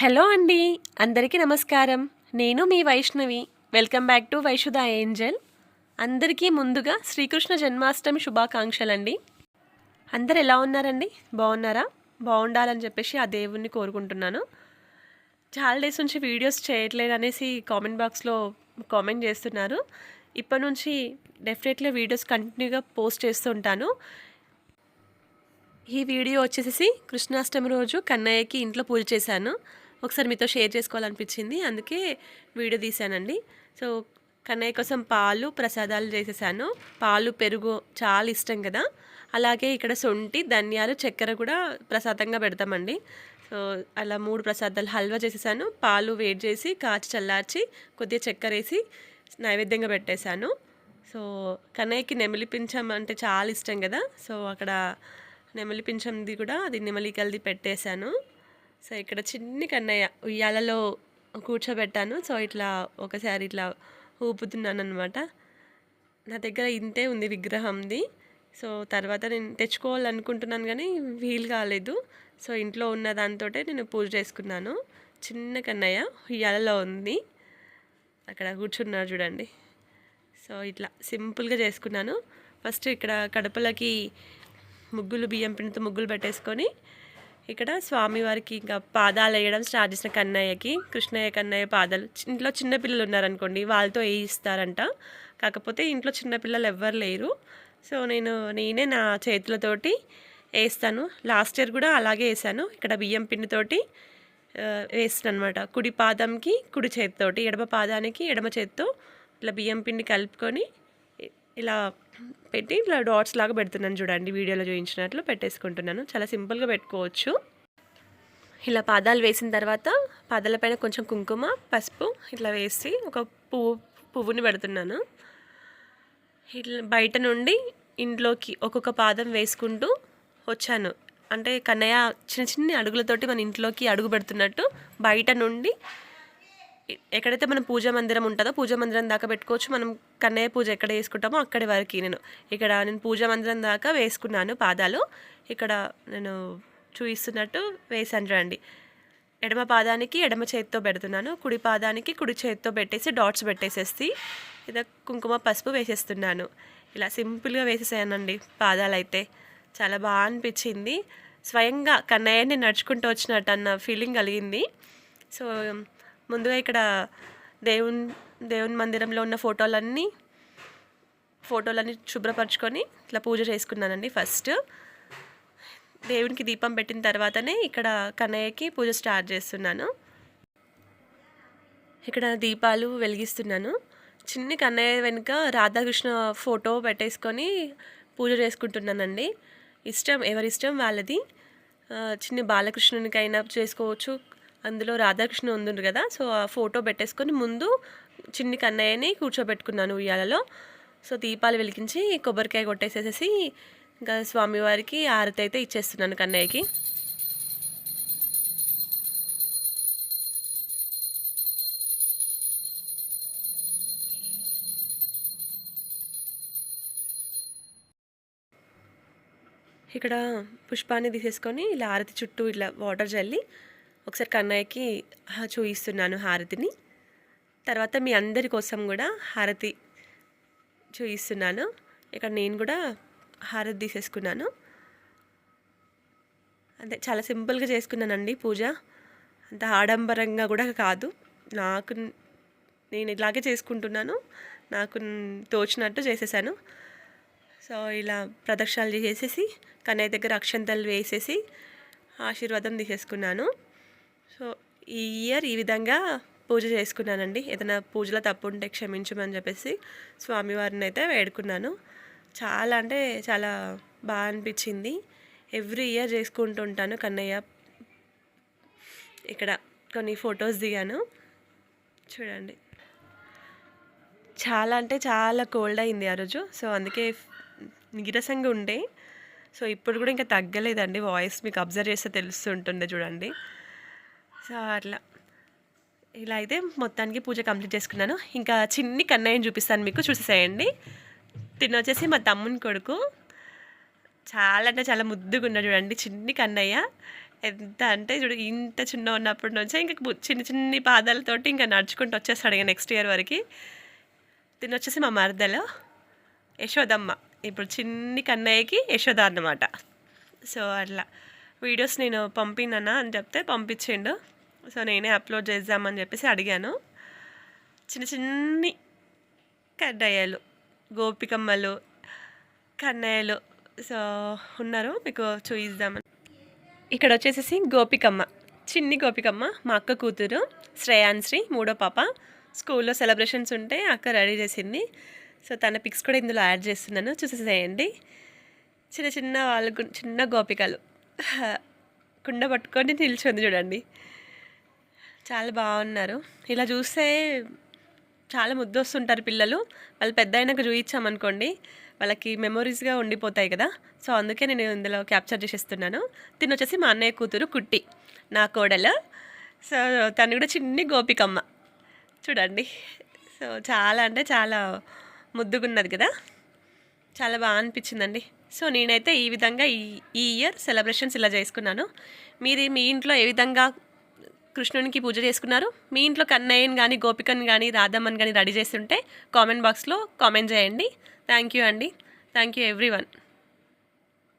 Hello అండి అందరికీ నమస్కారం. నేను మీ Vaishnavi. Welcome back to Vaishudha angel. అందరికీ ముందుగా శ్రీకృష్ణ జన్మాష్టమి శుభాకాంక్షలు అండి అందరు ఎలా ఉన్నారండి? బాగున్నారా? బాగుండాలని చెప్పేసి ఆ దేవుణ్ణి కోరుకుంటున్నాను. చాలా డేస్ నుంచి వీడియోస్ చేయట్లేదు అనేసి కామెంట్ బాక్స్లో కామెంట్ చేస్తున్నారు. ఇప్పటి నుంచి డెఫినెట్లీ వీడియోస్ కంటిన్యూగా పోస్ట్ చేస్తుంటాను ఈ వీడియో వచ్చేసి కృష్ణాష్టమి రోజు కన్నయ్యకి ఇంట్లో పూజ చేశాను. ఒకసారి మీతో షేర్ చేసుకోవాలనిపించింది. అందుకే వీడియో తీశానండి. సో కన్నయ్య కోసం పాలు ప్రసాదాలు చేసేసాను. పాలు పెరుగు చాలా ఇష్టం కదా. అలాగే ఇక్కడ సొంటి ధనియాలు చక్కెర కూడా ప్రసాదంగా పెడతామండి. సో అలా మూడు ప్రసాదాలు హల్వా చేసేసాను. పాలు వేడి చేసి కాచి చల్లార్చి కొద్దిగా చక్కెర వేసి నైవేద్యంగా పెట్టేశాను. సో కన్నయ్యకి నెమిలి పింఛం అంటే చాలా ఇష్టం కదా. సో అక్కడ నెమలి పింఛంది కూడా అది నెమలి కలిది పెట్టేశాను. సో ఇక్కడ చిన్ని కన్నయ్య ఉయ్యాలలో కూర్చోబెట్టాను. సో ఇట్లా ఒకసారి ఇట్లా ఊపుతున్నాను అనమాట నా దగ్గర ఇంతే ఉంది విగ్రహంది. సో తర్వాత నేను తెచ్చుకోవాలనుకుంటున్నాను కానీ వీలు కాలేదు. సో ఇంట్లో ఉన్న దాంతో నేను పూజ చేసుకున్నాను. చిన్న కన్నయ్య ఉయ్యాలలో ఉంది. అక్కడ కూర్చున్నారు చూడండి. సో ఇట్లా సింపుల్గా చేసుకున్నాను. ఫస్ట్ ఇక్కడ కడపలకి ముగ్గులు బియ్యం పిండితో ముగ్గులు పెట్టేసుకొని ఇక్కడ స్వామివారికి ఇంకా పాదాలు వేయడం స్టార్ట్ చేసిన కన్నయ్యకి కృష్ణయ్య కన్నయ్య పాదాలు. ఇంట్లో చిన్నపిల్లలు ఉన్నారనుకోండి వాళ్ళతో వేయిస్తారంట. కాకపోతే ఇంట్లో చిన్నపిల్లలు ఎవ్వరు లేరు. సో నేను నేనే నా చేతులతోటి వేస్తాను. లాస్ట్ ఇయర్ కూడా అలాగే వేసాను ఇక్కడ బియ్యం పిండితోటి వేస్తాను అనమాట కుడి పాదంకి కుడి చేతితోటి ఎడమ పాదానికి ఎడమ చేతితో ఇట్లా బియ్యం పిండి కలుపుకొని ఇలా పెట్టి ఇట్లా డాట్స్ లాగా పెడుతున్నాను చూడండి వీడియోలో చూపించినట్లు పెట్టేసుకుంటున్నాను. చాలా సింపుల్గా పెట్టుకోవచ్చు. ఇలా పాదాలు వేసిన తర్వాత పాదాలపైన కొంచెం కుంకుమ పసుపు ఇట్లా వేసి ఒక పువ్వు పువ్వుని పెడుతున్నాను. ఇట్లా బయట నుండి ఇంట్లోకి ఒక్కొక్క పాదం వేసుకుంటూ వచ్చాను. అంటే కన్నయ్య చిన్న చిన్న అడుగులతోటి మన ఇంట్లోకి అడుగు పెడుతున్నట్టు బయట నుండి ఎక్కడైతే మనం పూజా మందిరం ఉంటుందో పూజా మందిరం దాకా పెట్టుకోవచ్చు. మనం కన్నయ్య పూజ ఎక్కడ వేసుకుంటామో అక్కడి వరకు నేను. ఇక్కడ నేను పూజా మందిరం దాకా వేసుకున్నాను పాదాలు. ఇక్కడ నేను చూపిస్తున్నట్టు వేసాను రండి. ఎడమ పాదానికి ఎడమ చేతితో పెడుతున్నాను. కుడి పాదానికి కుడి చేతితో పెట్టేసి డాట్స్ పెట్టేసేసి ఇదా కుంకుమ పసుపు వేసేస్తున్నాను. ఇలా సింపుల్గా వేసేసానండి పాదాలు అయితే చాలా బాగా అనిపించింది. స్వయంగా కన్నయ్యని నడుచుకుంటూ వచ్చినట్టు అన్న ఫీలింగ్ కలిగింది. సో ముందుగా ఇక్కడ దేవుని దేవుని మందిరంలో ఉన్న ఫోటోలన్నీ ఫోటోలన్నీ శుభ్రపరచుకొని ఇట్లా పూజ చేసుకున్నానండి ఫస్ట్. దేవునికి దీపం పెట్టిన తర్వాతనే ఇక్కడ కన్నయ్యకి పూజ స్టార్ట్ చేస్తున్నాను. ఇక్కడ దీపాలు వెలిగిస్తున్నాను. చిన్ని కన్నయ్య వెనుక రాధాకృష్ణ ఫోటో పెట్టేసుకొని పూజ చేసుకుంటున్నానండి. ఇష్టం ఎవరిష్టం వాళ్ళది. ఆ, చిన్ని బాలకృష్ణునికైనా చేసుకోవచ్చు. అందులో రాధాకృష్ణ ఉంది కదా సో ఆ ఫోటో పెట్టేసుకొని ముందు చిన్ని కన్నయ్యని కూర్చోబెట్టుకున్నాను ఉయ్యాలలో. సో దీపాలు వెలిగించి కొబ్బరికాయ కొట్టేసేసేసి ఇంకా స్వామివారికి ఆరతి అయితే ఇచ్చేస్తున్నాను కన్నయ్యకి. ఇక్కడ పుష్పాన్ని తీసేసుకొని ఇలా ఆరతి చుట్టూ ఇట్లా వాటర్ జల్లి ఒకసారి కన్నయ్యకి చూయిస్తున్నాను హారతిని. తర్వాత మీ అందరి కోసం కూడా హారతి చూయిస్తున్నాను. ఇక్కడ నేను కూడా హారతి తీసేసుకున్నాను. అంటే చాలా సింపుల్గా చేసుకున్నానండి పూజ. అంత ఆడంబరంగా కూడా కాదు. నాకు నేను ఇలాగే చేసుకుంటున్నాను. నాకు తోచినట్టు చేసేసాను. సో ఇలా ప్రదక్షిణాలు చేసేసి కన్నయ్య దగ్గర అక్షంతలు వేసేసి ఆశీర్వాదం తీసేసుకున్నాను. సో ఈ ఇయర్ ఈ విధంగా పూజ చేసుకున్నానండి. ఏదైనా పూజలో తప్పు ఉంటే క్షమించమని చెప్పేసి స్వామివారిని అయితే వేడుకున్నాను. చాలా అంటే చాలా బాగా అనిపించింది. ఎవ్రీ ఇయర్ చేసుకుంటూ ఉంటాను కన్నయ్య. ఇక్కడ కొన్ని ఫొటోస్ దిగాను. చూడండి. చాలా అంటే చాలా కోల్డ్ అయింది ఆ రోజు. సో అందుకే నీరసంగా ఉండే. సో ఇప్పుడు కూడా ఇంకా తగ్గలేదండి. వాయిస్ మీకు అబ్జర్వ్ చేస్తే తెలుస్తుంటుండే చూడండి. సో అట్లా. ఇలా అయితే మొత్తానికి పూజ కంప్లీట్ చేసుకున్నాను. ఇంకా చిన్ని కన్నయ్యని చూపిస్తాను మీకు చూసేసేయండి. తిన్న వచ్చేసి మా తమ్ముని కొడుకు. చాలా అంటే చాలా ముద్దుగా ఉన్నాడు చూడండి చిన్ని కన్నయ్య. ఎంత అంటే చూడు ఇంత చిన్న ఉన్నప్పటి నుంచే ఇంకా చిన్న చిన్ని పాదాలతోటి ఇంకా నడుచుకుంటూ వచ్చేస్తాడు ఇక నెక్స్ట్ ఇయర్ వరకు. తిని వచ్చేసి మా మరదలో యశోదమ్మ. ఇప్పుడు చిన్ని కన్నయ్యకి యశోద అన్నమాట. సో అట్లా. వీడియోస్ నేను పంపినానా అని చెప్తే పంపించిండు. సో నేనే అప్లోడ్ చేద్దామని చెప్పేసి అడిగాను. చిన్న చిన్ని కడ్డయ్యలు గోపికమ్మలు కన్నయ్యలు సో ఉన్నారు. మీకు చూయిద్దామని. ఇక్కడ వచ్చేసేసి గోపికమ్మ చిన్ని గోపికమ్మ మా అక్క కూతురు శ్రేయాన్శ్రీ మూడో పాప. స్కూల్లో సెలబ్రేషన్స్ ఉంటే అక్క రెడీ చేసింది. సో తన పిక్స్ కూడా ఇందులో యాడ్ చేస్తున్నాను. చూసేసేయండి. చిన్న చిన్న వాళ్ళు చిన్న గోపికలు. కుండ పట్టుకొని నిల్చుంది చూడండి. చాలా బాగున్నారు. ఇలా చూస్తే చాలా ముద్దు వస్తుంటారు పిల్లలు. వాళ్ళు పెద్ద అయినాక చూయించామనుకోండి వాళ్ళకి మెమొరీస్గా ఉండిపోతాయి కదా. సో అందుకే నేను ఇందులో క్యాప్చర్ చేసేస్తున్నాను. తిని వచ్చేసి మా అన్నయ్య కూతురు కుట్టి నా కోడలు. సో తను కూడా చిన్ని గోపికమ్మ. చూడండి. సో చాలా అంటే చాలా ముద్దుగున్నది కదా. చాలా బాగా అనిపించిందండి. సో నేనైతే ఈ విధంగా ఈ ఈ ఇయర్ సెలబ్రేషన్స్ ఇలా చేసుకున్నాను. మీరు మీ ఇంట్లో ఏ విధంగా కృష్ణునికి పూజ చేసుకున్నారు. మీ ఇంట్లో కన్నయ్యని కానీ గోపికని కానీ రాధమ్మని కానీ రెడీ చేస్తుంటే కామెంట్ బాక్స్లో కామెంట్ చేయండి. థ్యాంక్ యూ అండి. Thank you every